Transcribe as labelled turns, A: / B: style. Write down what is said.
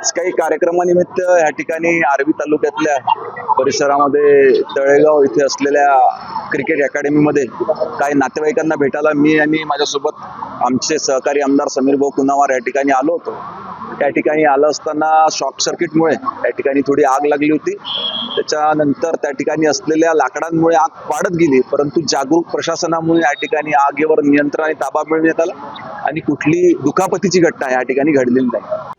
A: आज काही कार्यक्रमानिमित्त या ठिकाणी आर्वी तालुक्यातल्या परिसरामध्ये तळेगाव इथे असलेल्या क्रिकेट अकॅडमीमध्ये काही नातेवाईकांना भेटायला मी आणि माझ्यासोबत आमचे सहकारी आमदार समीर भाऊ कुनावार या ठिकाणी आलो होतो. त्या ठिकाणी आलं असताना शॉर्ट सर्किटमुळे या ठिकाणी थोडी आग लागली होती. त्याच्यानंतर त्या ठिकाणी असलेल्या लाकडांमुळे आग वाढत गेली परंतु जागरूक प्रशासनामुळे या ठिकाणी आगीवर नियंत्रण आणि ताबा मिळवण्यात आला आणि कुठली दुखापतीची घटना या ठिकाणी घडलेली नाही.